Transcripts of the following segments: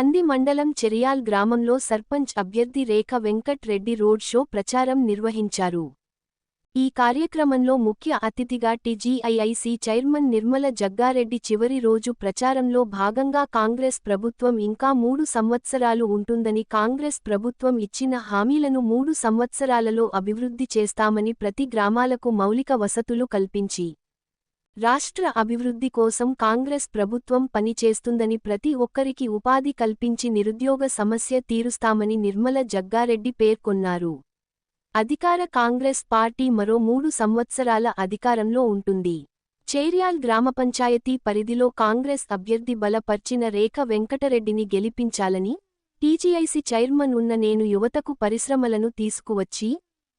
కంది మండలం చెరియాల్ గ్రామంలో సర్పంచ్ అభ్యర్థి రేఖ వెంకట్ రెడ్డి రోడ్ షో ప్రచారం నిర్వహించారు. ఈ కార్యక్రమంలో ముఖ్య అతిథిగా టీజీఐఐసి చైర్మన్ నిర్మల జగ్గారెడ్డి చివరి రోజు ప్రచారంలో భాగంగా కాంగ్రెస్ ప్రభుత్వం ఇంకా మూడు సంవత్సరాలు ఉంటుందని కాంగ్రెస్ ప్రభుత్వం ఇచ్చిన హామీలను మూడు సంవత్సరాలలో అభివృద్ధి చేస్తామని ప్రతి గ్రామాలకు మౌలిక వసతులు కల్పించి రాష్ట్ర అభివృద్ధి కోసం కాంగ్రెస్ ప్రభుత్వం పనిచేస్తుందని ప్రతి ఒక్కరికి ఉపాధి కల్పించి నిరుద్యోగ సమస్య తీరుస్తామని నిర్మల జగ్గారెడ్డి పేర్కొన్నారు. అధికార కాంగ్రెస్ పార్టీ మరో మూడు సంవత్సరాల అధికారంలో ఉంటుంది. చేర్యాల్ గ్రామ పంచాయతీ పరిధిలో కాంగ్రెస్ అభ్యర్థి బలపర్చిన రేఖ వెంకటరెడ్డిని గెలిపించాలని టీజీఐసి చైర్మన్ ఉన్న నేను యువతకు పరిశ్రమలను తీసుకువచ్చి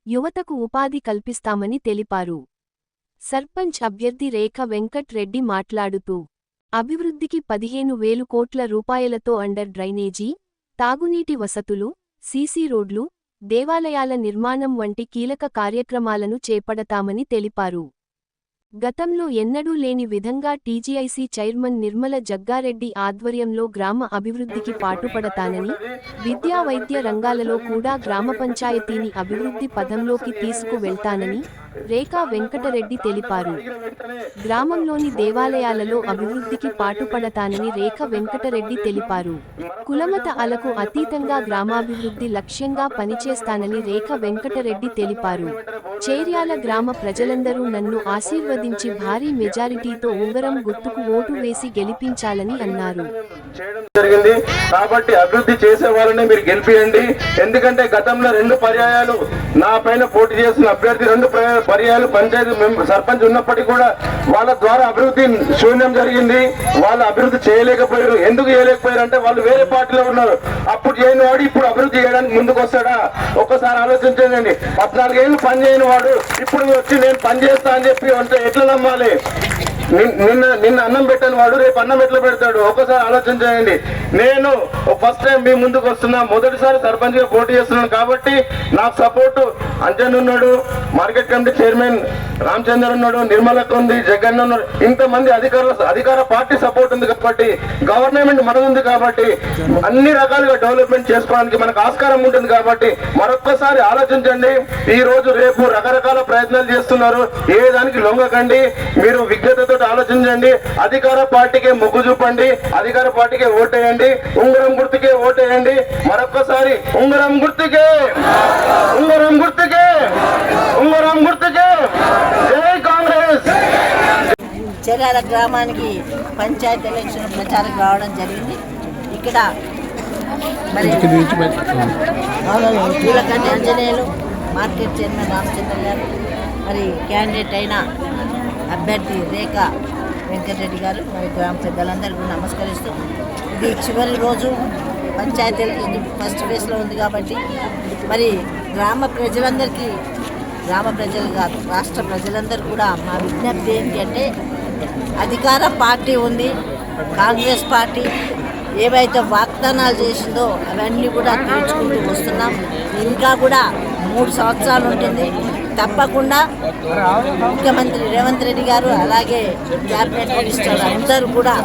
యువతకు ఉపాధి కల్పిస్తామని తెలిపారు. సర్పంచ్ అభ్యర్థి రేఖ వెంకట్ రెడ్డి మాట్లాడుతూ అభివృద్ధికి పదిహేను వేలు కోట్ల రూపాయలతో అండర్ డ్రైనేజీ తాగునీటి వసతులు సీసీ రోడ్లు దేవాలయాల నిర్మాణం వంటి కీలక కార్యక్రమాలను చేపడతామని తెలిపారు. గతంలో ఎన్నడూ లేని విధంగా టీజీఐసీ చైర్మన్ నిర్మల జగ్గారెడ్డి ఆధ్వర్యంలో గ్రామ అభివృద్ధికి పాటుపడతానని విద్యా వైద్య రంగాలలో కూడా గ్రామ పంచాయతీని అభివృద్ధి పదంలోకి తీసుకువెళ్తానని రేఖా వెంకటరెడ్డి తెలిపారు. గ్రామంలోని దేవాలయాలలో అభివృద్ధికి పాటుపడతానని రేఖ వెంకటరెడ్డి తెలిపారు. కులమత అలకు అతీతంగా గ్రామాభివృద్ధి లక్ష్యంగా పనిచేస్తానని రేఖ వెంకటరెడ్డి తెలిపారు. చేర్యాల గ్రామ ప్రజలందరూ నన్ను ఆశీర్వదించి భారీ మెజారిటీతో ఉంగరం గుర్తుకు ఓటు వేసి గెలిపించాలని అన్నారు. జరిగింది. కాబట్టి అభివృద్ధి చేసే వాళ్ళని మీరు గెలిపియండి. ఎందుకంటే గతంలో రెండు పర్యాయాలు నా పైన పోటీ చేసిన అభ్యర్థి రెండు పర్యాలు పంచాయతీ సర్పంచ్ ఉన్నప్పటికీ కూడా వాళ్ళ ద్వారా అభివృద్ధి శూన్యం జరిగింది. వాళ్ళు అభివృద్ధి చేయలేకపోయారు. ఎందుకు చేయలేకపోయారు అంటే వాళ్ళు వేరే పార్టీలో ఉన్నారు. అప్పుడు చేయని వాడు ఇప్పుడు అభివృద్ధి చేయడానికి ముందుకు వస్తాడా ఒక్కసారి ఆలోచించండి. పద్నాలుగేళ్ళు పని చేయని వాడు ఇప్పుడు వచ్చి నేను పని చేస్తా అని చెప్పి అంటే ఎట్లా నమ్మాలి? నిన్న నిన్న అన్నం పెట్టని వాడు రేపు అన్నం ఎట్లా పెడతాడు? ఒకసారి ఆలోచన చేయండి. నేను ఫస్ట్ టైం మీ ముందుకు వస్తున్నా. మొదటిసారి సర్పంచ్గా పోటీ చేస్తున్నాను కాబట్టి నాకు సపోర్ట్ అంజన్ ఉన్నాడు మార్కెట్ కమిటీ చైర్మన్ రామచంద్ర ఉన్నాడు నిర్మలక్ ఉంది జగన్ ఉన్నాడు. ఇంతమంది అధికారుల అధికార పార్టీ సపోర్ట్ ఉంది కాబట్టి గవర్నమెంట్ మనది ఉంది కాబట్టి అన్ని రకాలుగా డెవలప్మెంట్ చేసుకోవడానికి మనకు ఆస్కారం ఉంటుంది కాబట్టి మరొక్కసారి ఆలోచించండి. ఈ రోజు రేపు రకరకాల ప్రయత్నాలు చేస్తున్నారు. ఏ దానికి లొంగకండి. మీరు విజ్ఞతతో ఆలోచించండి. అధికార పార్టీకే మొగ్గు చూపండి. అధికార పార్టీకే ఓటేయండి. ఉంగరం గుర్తుకే ఓటేయండి. మరొక్కసారి ఉంగరం గుర్తుకే. ఉంగరం గుర్తుకే. ఉంగరం గుర్తుకే. జై కాంగ్రెస్. చెర్యాల గ్రామానికి పంచాయతీ ఎలక్షన్ ప్రచారం రావడం జరిగింది. ఇక్కడ మరి ఆంజనేయులు మార్కెట్ చైర్మన్ రామచంద్ర గారు మరి క్యాండిడేట్ అయిన అభ్యర్థి రేఖ వెంకటరెడ్డి గారు మరి గ్రామ పెద్దలందరికీ నమస్కరిస్తూ ఇది చివరి రోజు పంచాయతీ ఇది ఫస్ట్ ఫేజ్లో ఉంది కాబట్టి మరి గ్రామ ప్రజలందరికీ గ్రామ ప్రజలు కాదు రాష్ట్ర ప్రజలందరూ కూడా మా విజ్ఞప్తి ఏంటి అంటే అధికార పార్టీ ఉంది కాంగ్రెస్ పార్టీ ఏవైతే వాగ్దానాలు చేసిందో అవన్నీ కూడా తీర్చుకుంటూ వస్తున్నాం. ఇంకా కూడా మూడు సంవత్సరాలు ఉంటుంది. తప్పకుండా ముఖ్యమంత్రి రేవంత్ రెడ్డి గారు అలాగే క్యాబినెట్ మినిస్టర్ అందరూ కూడా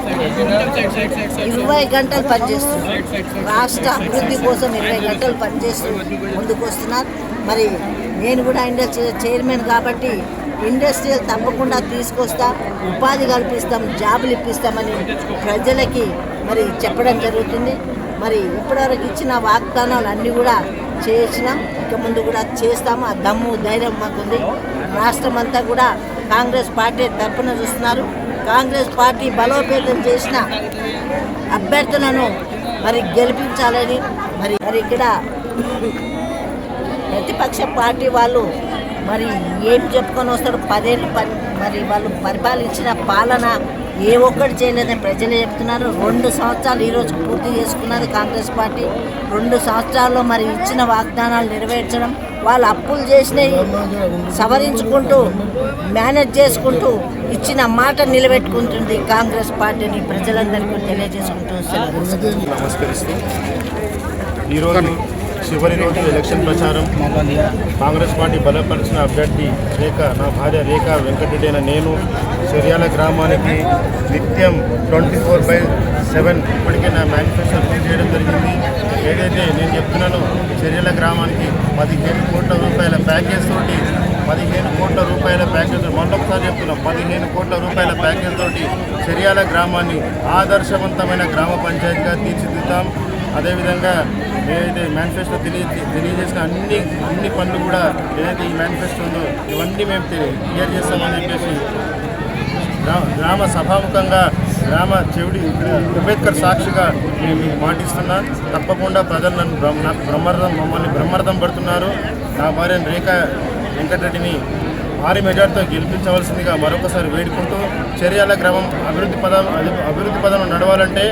ఇరవై గంటలు పనిచేస్తున్నారు. రాష్ట్ర అభివృద్ధి కోసం ఇరవై గంటలు పనిచేస్తూ ముందుకు వస్తున్నారు. మరి నేను కూడా ఇండస్ట్రీ చైర్మన్ కాబట్టి ఇండస్ట్రియల్ తప్పకుండా తీసుకొస్తా ఉపాధి కల్పిస్తాం జాబులు ఇప్పిస్తామని ప్రజలకి మరి చెప్పడం జరుగుతుంది. మరి ఇప్పటివరకు ఇచ్చిన వాగ్దానాలు అన్నీ కూడా చేసినాం. ఇక ముందు కూడా చేస్తాము. ఆ దమ్ము ధైర్యం మాకుంది రాష్ట్రం అంతా కూడా కాంగ్రెస్ పార్టీ తరపున చూస్తున్నారు. కాంగ్రెస్ పార్టీ బలోపేతం చేసిన అభ్యర్థులను మరి గెలిపించాలని మరి మరి ఇక్కడ ప్రతిపక్ష పార్టీ వాళ్ళు మరి ఏం చెప్పుకొని వస్తారు పదేళ్ళు పరి మరి వాళ్ళు పరిపాలించిన పాలన ఏ ఒక్కటి చేయలేదని ప్రజలే చెప్తున్నారు. రెండు సంవత్సరాలు ఈరోజు పూర్తి చేసుకున్నది కాంగ్రెస్ పార్టీ. రెండు సంవత్సరాల్లో మరి ఇచ్చిన వాగ్దానాలు నెరవేర్చడం వాళ్ళు అప్పులు చేసినవి సవరించుకుంటూ మేనేజ్ చేసుకుంటూ ఇచ్చిన మాట నిలబెట్టుకుంటుంది కాంగ్రెస్ పార్టీని ప్రజలందరికీ తెలియజేసుకుంటూ నమస్కరిస్తూ. ఈరోజు చివరి రోజు ఎలక్షన్ ప్రచారం. కాంగ్రెస్ పార్టీ బలపరిచిన అభ్యర్థి రేఖ నా భార్య రేఖ వెంకటరెడ్డి అయిన నేను చర్యాల గ్రామానికి నిత్యం ట్వంటీ ఫోర్ బై సెవెన్ ఇప్పటికే నా మేనిఫెస్టో రిలీజ్ చేయడం జరిగింది. ఏదైతే నేను చెప్తున్నానో చర్యల గ్రామానికి పదిహేను కోట్ల రూపాయల ప్యాకేజ్ తోటి పదిహేను కోట్ల రూపాయల ప్యాకేజ్ మళ్ళొకసారి చెప్తున్నాం పదిహేను కోట్ల రూపాయల ప్యాకేజ్ తోటి చర్యాల గ్రామాన్ని ఆదర్శవంతమైన గ్రామ పంచాయతీగా తీర్చిదిద్దాం. అదేవిధంగా ఏదైతే మేనిఫెస్టో తెలియ తెలియజేసిన అన్ని అన్ని పనులు కూడా ఏదైతే ఈ మేనిఫెస్టో ఉందో ఇవన్నీ మేము క్లియర్ చేస్తామని చెప్పేసి గ్రామ గ్రామ సభాముఖంగా గ్రామ చెవిడి అంబేద్కర్ సాక్షిగా మేము మీకు మాటిస్తున్నా తప్పకుండా ప్రజలు నన్ను బ్రహ్మ బ్రహ్మర్థం మమ్మల్ని బ్రహ్మర్థం పడుతున్నారు. నా భార్య రేఖ వెంకటరెడ్డిని భారీ మెజార్టీతో గెలిపించవలసిందిగా మరొకసారి వేడుకుంటూ చర్యల గ్రామం అభివృద్ధి పదం అభివృద్ధి పదం నడవాలంటే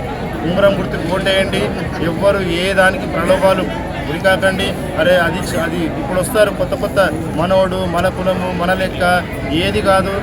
ఉంగరం గుర్తుకు ఓటేయండి. ఎవ్వరు ఏ దానికి ప్రలోభాలు గురికాకండి అరే అది అది ఇప్పుడు వస్తారు కొత్త కొత్త మనోడు మన కులము మన లెక్క ఏది కాదు.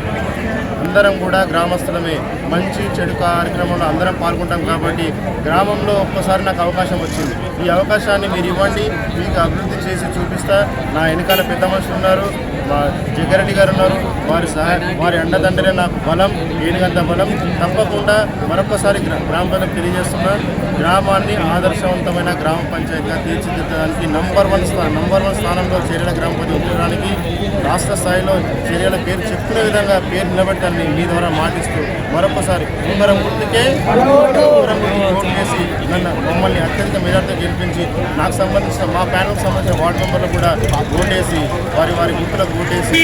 అందరం కూడా గ్రామస్తులమే. మంచి చెడు కార్యక్రమంలో అందరం పాల్గొంటాం కాబట్టి గ్రామంలో ఒక్కసారి నాకు అవకాశం వచ్చింది. ఈ అవకాశాన్ని మీరు ఇవ్వండి మీకు అభివృద్ధి చేసి చూపిస్తా. నా వెనకాల పెద్ద మనుషులు ఉన్నారు మా జగ్గారెడ్డి గారు ఉన్నారు. వారి సహాయ వారి అండదండలే నాకు బలం ఏనుగంత బలం. తప్పకుండా మరొకసారి గ్రా- గ్రామ ప్రజలకు తెలియజేస్తున్నా. గ్రామాన్ని ఆదర్శవంతమైన గ్రామ పంచాయతీగా తీర్చిదిద్దడానికి నంబర్ వన్ స్థానం నంబర్ వన్ స్థానంలో చేరిన గ్రామ పంచాయతీ ఉంచడానికి రాష్ట్ర స్థాయిలో చర్యల పేరు చెప్పుకునే విధంగా పేరు నిలబెట్టాలని మీ ద్వారా మాటిస్తూ మరొకసారి ఉంగరం గుర్తుకే ఉంగరం ఓటు వేసి నన్ను మమ్మల్ని అత్యంత మెజార్టీతో గెలిపించి నాకు సంబంధించిన మా ప్యానల్కి సంబంధించిన వార్డు మెంబర్లు కూడా ఓటేసి వారి వారి గుర్తులకు ఓటేసి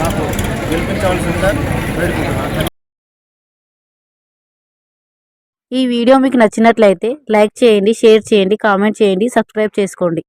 నాకు గెలిపించవలసిందిగా వేడుకుంటున్నాను. ఈ వీడియో మీకు నచ్చినట్లయితే లైక్ చేయండి షేర్ చేయండి కామెంట్ చేయండి సబ్స్క్రైబ్ చేసుకోండి.